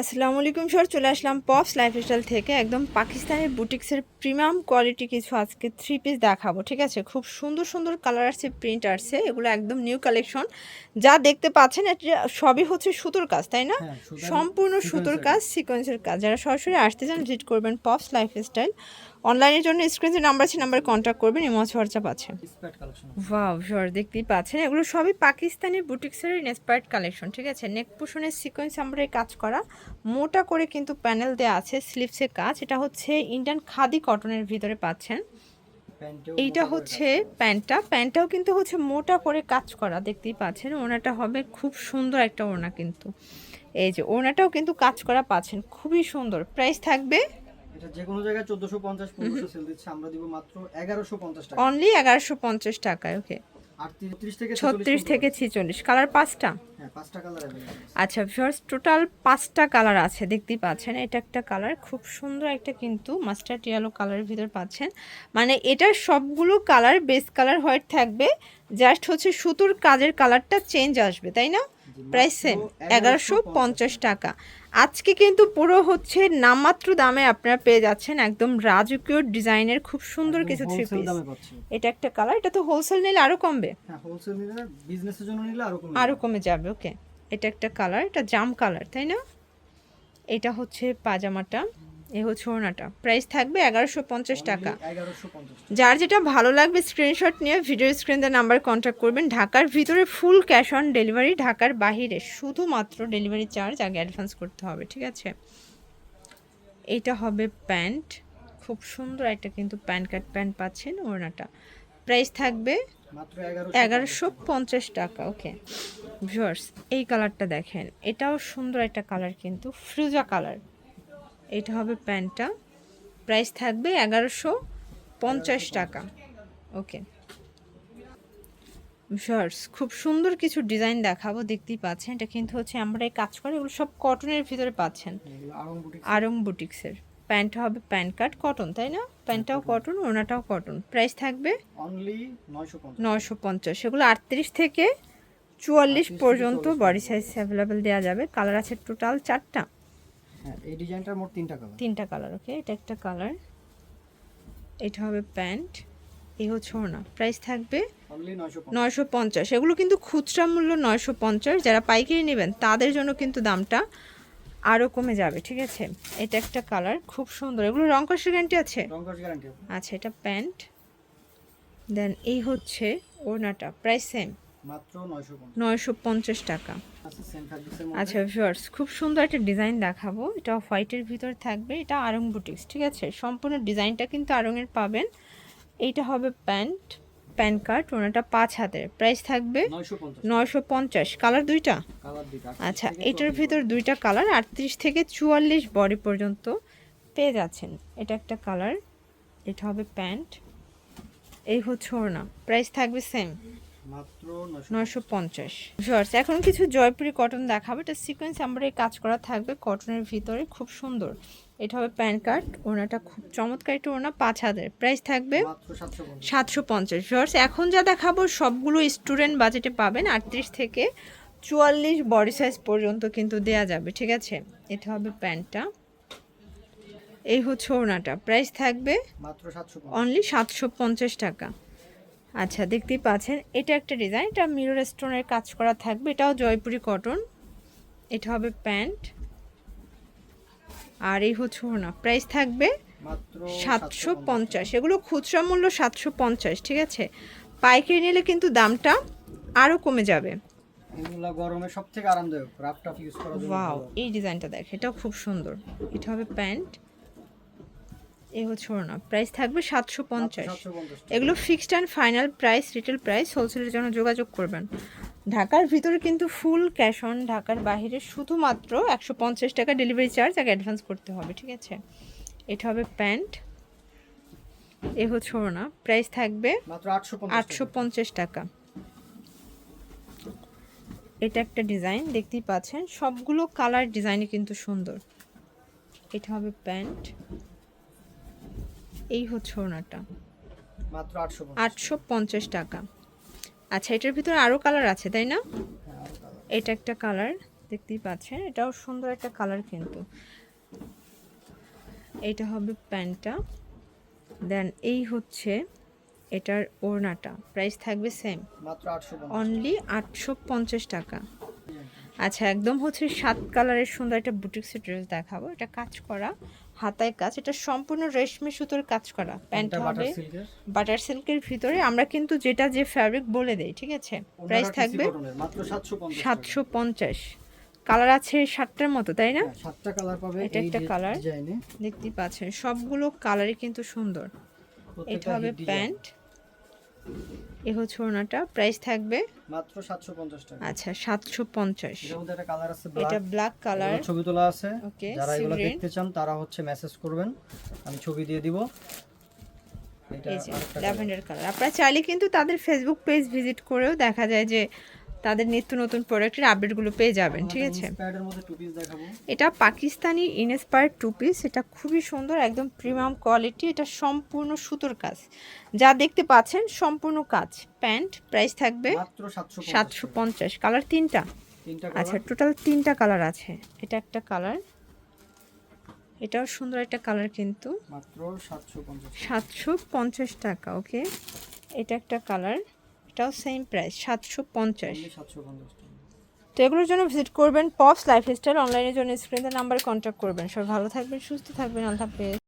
আসসালামু আলাইকুম স্যার চলে আসলাম পপস লাইফস্টাইল থেকে। একদম পাকিস্তানের বুটিক্সের প্রিমিয়াম কোয়ালিটি কিছু আজকে থ্রি পিস দেখাবো ঠিক আছে? খুব সুন্দর সুন্দর কালার আসছে প্রিন্ট আসছে এগুলো একদম নিউ কালেকশন যা দেখতে পাচ্ছেন এটা সবই হচ্ছে সুতোর কাজ তাই না? হ্যাঁ, সম্পূর্ণ সুতোর কাজ। সিকোয়েন্সের কাজ। যারা সরাসরি আসতে চান ভিজিট করবেন পপস লাইফস্টাইল। অনলাইনের জন্য স্ক্রিনের নাম্বার আছে নাম্বার কন্ট্যাক্ট করবেন ইমজ হোয়াটসঅ্যাপ আছে। ওয়াও জোর দেখতেই পাচ্ছেন। এগুলো সবই পাকিস্তানি বুটিক্সের ইন্সপায়ার্ড কালেকশন ঠিক আছে? নেক পোষণের সিকোয়েন্স আমরা কাজ করা। মোটা করে কিন্তু প্যানেল দেওয়া আছে স্লিভসের কাজ। এটা হচ্ছে ইন্ডিয়ান খাদি কটনের ভিতরে পাচ্ছেন। এইটা হচ্ছে প্যান্টটা প্যান্টটাও কিন্তু হচ্ছে মোটা করে কাজ করা দেখতেই পাচ্ছেন। ওনাটা হবে খুব সুন্দর একটা ওনা কিন্তু। এই যে ওনাটাও কিন্তু কাজ করা পাচ্ছেন। খুবই সুন্দর। প্রাইস থাকবে এটা যে কোনো জায়গায় 1450 1500 সেল দিচ্ছে আমরা দিব মাত্র 1150 টাকা। অনলি 1150 টাকায় ওকে 38 থেকে 36 থেকে 46 কালার পাঁচটা? হ্যাঁ, পাঁচটা কালার আচ্ছা ভিউয়ার্স টোটাল পাঁচটা কালার আছে দেখতেই পাচ্ছেন। এটা একটা কালার খুব সুন্দর একটা কিন্তু মাস্টার ইয়েলো কালারের ভিতর পাচ্ছেন। মানে এটার সবগুলো কালার বেস কালার হোয়াইট থাকবে। জাস্ট হচ্ছে সুতোর কাজের কালারটা চেঞ্জ আসবে তাই না? প্রাইস সেম এগারোশো পঞ্চাশ টাকা। আজকে কিন্তু পুরো হচ্ছে নামমাত্র দামে আপনারা পেয়ে যাচ্ছেন একদম রাজকীয় ডিজাইনের খুব সুন্দর কিছু থ্রি পিস এটা একটা কালার এটা তো হোলসেল নিলে আরও কমবে? হ্যাঁ আরও কমে কমে যাবে ওকে এটা একটা কালার এটা জাম কালার তাই না? এটা হচ্ছে পাজামাটা। এ হচ্ছে ওড়নাটা। প্রাইস থাকবে এগারোশো পঞ্চাশ টাকা। যার যেটা ভালো লাগবে স্ক্রিনশট নিয়ে ভিডিও স্ক্রিন স্ক্রিনের নাম্বার কন্ট্যাক্ট করবেন। ঢাকার ভিতরে ফুল ক্যাশ অন ডেলিভারি ঢাকার বাহিরে শুধুমাত্র ডেলিভারি চার্জ আগে অ্যাডভান্স করতে হবে ঠিক আছে? এইটা হবে প্যান্ট খুব সুন্দর একটা কিন্তু প্যান্ট কাট প্যান্ট পাচ্ছেন ওড়নাটা। প্রাইস থাকবে এগারোশো পঞ্চাশ টাকা। ওকে ভিউয়ার্স এই কালারটা দেখেন। এটাও সুন্দর একটা কালার কিন্তু ফ্রুজা কালার এটা হবে প্যান্টটা। প্রাইস থাকবে এগারোশো পঞ্চাশ টাকা। ওকে। ভিউয়ার্স খুব সুন্দর কিছু ডিজাইন দেখাবো দেখতেই পাচ্ছেন। এটা কিন্তু হচ্ছে আমরা এই কাজ করে এগুলো সব কটনের ভিতরে পাচ্ছেন। এগুলো আরং বুটিক্সের। প্যান্টটা হবে প্যান্ট কাট কটন তাই না? প্যান্টটাও কটন ওনাটাও কটন। প্রাইস থাকবে অনলি নয়শো পঞ্চাশ। সেগুলো আটত্রিশ থেকে চুয়াল্লিশ পর্যন্ত বডি সাইজ অ্যাভেলেবেল দেওয়া যাবে। কালার আছে টোটাল চারটা। হ্যাঁ এই ডিজাইনটার মোট তিনটা কালার তিনটা কালার ওকে এটা একটা কালার এটা হবে প্যান্ট। এই হচ্ছে ওনা প্রাইস থাকবে অনলি 950 নয়শো পঞ্চাশ। এগুলো কিন্তু খুচরা মূল্য নয়শো পঞ্চাশ। যারা পাইকারি নেবেন তাদের জন্য কিন্তু দামটা আরও কমে যাবে ঠিক আছে? এটা একটা কালার খুব সুন্দর। এগুলো রং কষের গ্যারান্টি আছে। আচ্ছা এটা প্যান্ট। দেন এই হচ্ছে ওড়নাটা। প্রাইস সেম মাত্র 950 নয়শো পঞ্চাশ। টাকা। আচ্ছা ভিউয়ার্স খুব সুন্দর একটা ডিজাইন দেখাবো। এটা হোয়াইটের ভিতর থাকবে এটা আরং বুটিক্স ঠিক আছে? সম্পূর্ণ ডিজাইনটা কিন্তু আরঙের পাবেন। এইটা হবে প্যান্ট প্যান কার্ড ওনাটা পাঁচ হাতের। প্রাইস থাকবে 950 নয়শো পঞ্চাশ। কালার দুইটা? আচ্ছা এটার ভিতর দুইটা কালার আটত্রিশ থেকে চুয়াল্লিশ বডি পর্যন্ত পেয়ে যাচ্ছেন। এটা একটা কালার এটা হবে প্যান্ট এই হচ্ছে ওড়না। প্রাইস থাকবে সেম মাত্র 950 নয়শো পঞ্চাশ। ভিউয়ার্স এখন কিছু জয়পুরি কটন দেখাবো। এটা সিকোয়েন্স আমরা কাজ করা থাকবে কটনের ভিতরে খুব সুন্দর। এটা হবে প্যান কার্ড ওনাটা খুব চমৎকার। একটা ওনা পাঁচ হাজার। প্রাইস থাকবে সাতশো পঞ্চাশ। ভিউয়ার্স এখন যা দেখাবো সবগুলো স্টুডেন্ট বাজেটে পাবেন। আটত্রিশ থেকে চুয়াল্লিশ বডি সাইজ পর্যন্ত কিন্তু দেয়া যাবে ঠিক আছে? এটা হবে প্যান্টটা এই হচ্ছে ওনাটা প্রাইস থাকবে অনলি সাতশো পঞ্চাশ টাকা। আচ্ছা দেখতেই পাচ্ছেন এটা একটা ডিজাইন এটা মিরর স্টোনের কাজ করা থাকবে এটাও জয়পুরি কটন এটা হবে প্যান্ট আর এই হচ্ছে না প্রাইস থাকবে সাতশো পঞ্চাশ এগুলো খুচরা মূল্য সাতশো পঞ্চাশ ঠিক আছে? পাইকারি নিলে কিন্তু দামটা আরও কমে যাবে। এগুলা গরমে সবথেকে আরামদায়ক রাফ টাফ ইউজ করার ওয়াও এই ডিজাইনটা দেখ এটাও খুব সুন্দর এটা হবে প্যান্ট এ হচ্ছে ওনা প্রাইস থাকবে সাতশো পঞ্চাশ। এগুলো fixed and final price retail price হোলসেলের জন্য যোগাযোগ করবেন। ঢাকার ভিতরে কিন্তু ফুল ক্যাশ অন ঢাকার বাইরে শুধুমাত্র একশো পঞ্চাশ টাকা ডেলিভারি চার্জ আগে অ্যাডভান্স করতে হবে ঠিক আছে? এটা হবে প্যান্ট এ হচ্ছে ওনা প্রাইস থাকবে আটশো পঞ্চাশ টাকা। এটা একটা ডিজাইন দেখতেই পাচ্ছেন। সবগুলো কালার ডিজাইনই কিন্তু সুন্দর। এটা হবে প্যান্ট এই হচ্ছে ওনাটা মাত্র 850 আটশো পঞ্চাশ টাকা। আচ্ছা এটার ভিতরে আরও কালার আছে তাই না? হ্যাঁ। এটা একটা কালার দেখতেই পাচ্ছেন। এটাও সুন্দর একটা কালার কিন্তু। এটা হবে প্যান্টটা। দেন এই হচ্ছে এটার ওড়নাটা। প্রাইস থাকবে সেম। অনলি আটশো পঞ্চাশ টাকা। আচ্ছা একদম হচ্ছে সাত কালারের সুন্দর একটা বুটিক্সের ড্রেস দেখাবো। এটা কাজ করা। হাতায় কাজ এটা সম্পূর্ণ রেশমি সুতোর কাজ করা। প্যান্ট হবে বাটার সিল্কের ভিতরে। আমরা কিন্তু যেটা যে ফ্যাব্রিক বলে দেই ঠিক আছে? প্রাইস থাকবে সাতশো পঞ্চাশ কালার আছে সাতটার মতো তাই না? সাতটা কালার পাবে এটা একটা কালার দেখতে পাচ্ছেন সবগুলো কালারই কিন্তু সুন্দর। এটা হবে প্যান্ট। এ হচ্ছে ওনাটা প্রাইস থাকবে মাত্র সাতশো পঞ্চাশ টাকা। আচ্ছা সাতশো পঞ্চাশ। মধ্যে একটা কালার আছে এটা ব্ল্যাক ব্ল্যাক কালার ছবি তোলা আছে। ওকে যারা এগুলো দেখতে চান তারা হচ্ছে মেসেজ করবেন। আমি ছবি দিয়ে দিব। ল্যাভেন্ডার কালার আপনারা চাইলে কিন্তু তাদের ফেসবুক পেজ ভিজিট করেও দেখা যায় যে তাদের নিত্য নতুন প্রোডাক্টের আপডেটগুলো পেয়ে যাবেন ঠিক আছে? এটা পাকিস্তানি ইনস্পায়ার্ড টু পিস এটা খুবই সুন্দর একদম প্রিমিয়াম কোয়ালিটি এটা সম্পূর্ণ সুতোর কাজ। যা দেখতে পাচ্ছেন সম্পূর্ণ কাজ। প্যান্ট প্রাইস থাকবে সাতশো পঞ্চাশ কালার তিনটা? আচ্ছা টোটাল তিনটা কালার আছে। এটা একটা কালার এটাও সুন্দর একটা কালার কিন্তু। সাতশো পঞ্চাশ টাকা। ওকে এটা একটা কালার এটাও সেম প্রাইস সাতশো পঞ্চাশ। তো এগুলোর জন্য ভিজিট করবেন পপস লাইফস্টাইল অনলাইনের জন্য স্ক্রিনের নাম্বারে কন্ট্যাক্ট করবেন। সবাই ভালো থাকবেন সুস্থ থাকবেন আল্লাহ হাফেজ।